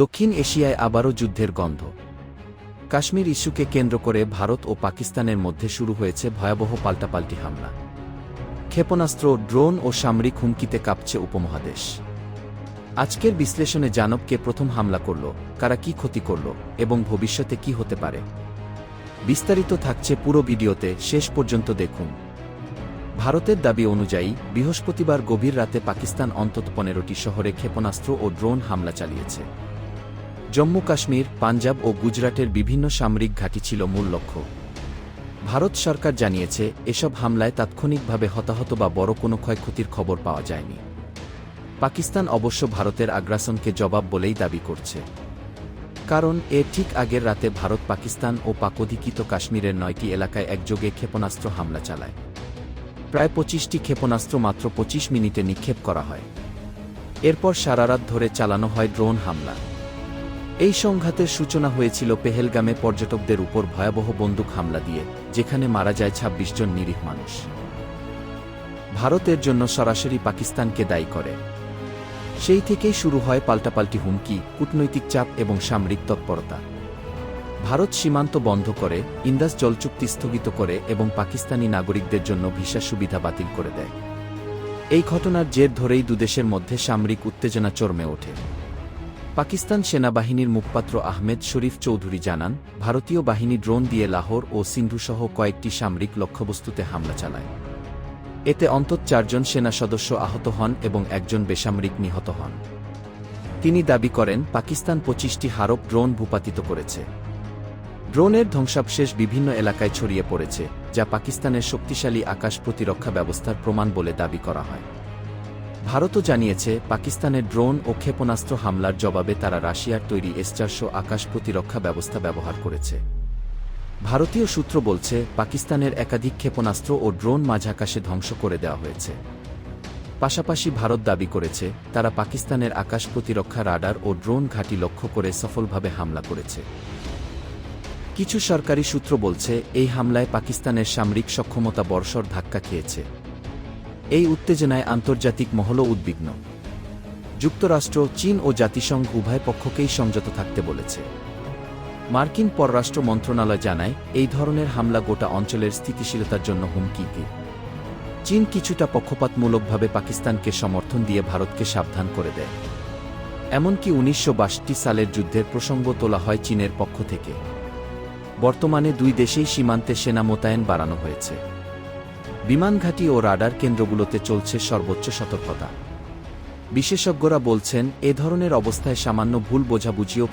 দক্ষিণ এশিয়ায় আবারও যুদ্ধের গন্ধ। কাশ্মীর ইস্যুকে কেন্দ্র করে ভারত ও পাকিস্তানের মধ্যে শুরু হয়েছে ভয়াবহ পাল্টাপাল্টি হামলা। ক্ষেপণাস্ত্র, ড্রোন ও সামরিক হুমকিতে কাঁপছে উপমহাদেশ। আজকের বিশ্লেষণে জানব কে প্রথম হামলা করল, কারা কি ক্ষতি করল এবং ভবিষ্যতে কি হতে পারে। বিস্তারিত থাকছে পুরো ভিডিওতে, শেষ পর্যন্ত দেখুন। ভারতের দাবি অনুযায়ী, বৃহস্পতিবার গভীর রাতে পাকিস্তান অন্তত পনেরোটি শহরে ক্ষেপণাস্ত্র ও ড্রোন হামলা চালিয়েছে। জম্মু কাশ্মীর, পাঞ্জাব ও গুজরাটের বিভিন্ন সামরিক ঘাঁটি ছিল মূল লক্ষ্য। ভারত সরকার জানিয়েছে, এসব হামলায় তাৎক্ষণিকভাবে হতাহত বা বড় কোনো ক্ষয়ক্ষতির খবর পাওয়া যায়নি। পাকিস্তান অবশ্য ভারতের আগ্রাসনকে জবাব বলেই দাবি করছে। কারণ, এর ঠিক আগের রাতে ভারত, পাকিস্তান ও পাকঅধিকৃত কাশ্মীরের নয়টি এলাকায় একযোগে ক্ষেপণাস্ত্র হামলা চালায়। প্রায় পঁচিশটি ক্ষেপণাস্ত্র মাত্র পঁচিশ মিনিটে নিক্ষেপ করা হয়। এরপর সারারাত ধরে চালানো হয় ড্রোন হামলা। এই সংঘাতের সূচনা হয়েছিল পেহেলগামে পর্যটকদের উপর ভয়াবহ বন্দুক হামলা দিয়ে, যেখানে মারা যায় ২৬ জন নিরীহ মানুষ। ভারতের জন্য সরাসরি পাকিস্তানকে দায়ী করে। সেই থেকেই শুরু হয় পাল্টাপাল্টি হুমকি, কূটনৈতিক চাপ এবং সামরিক তৎপরতা। ভারত সীমান্ত বন্ধ করে, ইন্দাস জলচুক্তি স্থগিত করে এবং পাকিস্তানি নাগরিকদের জন্য ভিসা সুবিধা বাতিল করে দেয়। এই ঘটনার জের ধরেই দুদেশের মধ্যে সামরিক উত্তেজনা চরমে ওঠে। পাকিস্তান সেনাবাহিনীর মুখপাত্র আহমেদ শরীফ চৌধুরী জানান, ভারতীয় বাহিনী ড্রোন দিয়ে লাহোর ও সিন্ধুসহ কয়েকটি সামরিক লক্ষ্যবস্তুতে হামলা চালায়। এতে অন্তত চারজন সেনা সদস্য আহত হন এবং একজন বেসামরিক নিহত হন। তিনি দাবি করেন, পাকিস্তান পঁচিশটি হারক ড্রোন ভূপাতিত করেছে। ড্রোনের ধ্বংসাবশেষ বিভিন্ন এলাকায় ছড়িয়ে পড়েছে, যা পাকিস্তানের শক্তিশালী আকাশ প্রতিরক্ষা ব্যবস্থার প্রমাণ বলে দাবি করা হয়। ভারতও জানিয়েছে, পাকিস্তানের ড্রোন ও ক্ষেপণাস্ত্র হামলার জবাবে তারা রাশিয়ার তৈরি এস চারশো আকাশ প্রতিরক্ষা ব্যবস্থা ব্যবহার করেছে। ভারতীয় সূত্র বলছে, পাকিস্তানের একাধিক ক্ষেপণাস্ত্র ও ড্রোন মাঝাকাশে ধ্বংস করে দেওয়া হয়েছে। পাশাপাশি ভারত দাবি করেছে, তারা পাকিস্তানের আকাশ প্রতিরক্ষা রাডার ও ড্রোন ঘাঁটি লক্ষ্য করে সফলভাবে হামলা করেছে। কিছু সরকারি সূত্র বলছে, এই হামলায় পাকিস্তানের সামরিক সক্ষমতা বর্ষর ধাক্কা খেয়েছে। এই উত্তেজনায় আন্তর্জাতিক মহলও উদ্বিগ্ন। যুক্তরাষ্ট্র, চীন ও জাতিসংঘ উভয় পক্ষকেই সংযত থাকতে বলেছে। মার্কিন পররাষ্ট্র মন্ত্রণালয় জানায়, এই ধরনের হামলা গোটা অঞ্চলের স্থিতিশীলতার জন্য হুমকি দিয়ে চীন কিছুটা পক্ষপাতমূলকভাবে পাকিস্তানকে সমর্থন দিয়ে ভারতকে সাবধান করে দেয়। এমনকি উনিশশো বাষট্টি সালের যুদ্ধের প্রসঙ্গ তোলা হয় চীনের পক্ষ থেকে। বর্তমানে দুই দেশেই সীমান্তে সেনা মোতায়েন বাড়ানো হয়েছে। বিমানঘাঁটি ও রাডার কেন্দ্রগুলোতে চলছে সর্বোচ্চ সতর্কতা। বিশেষজ্ঞরা বলছেন, এ ধরনের অবস্থায় সামান্য ভুল বোঝাবুঝিও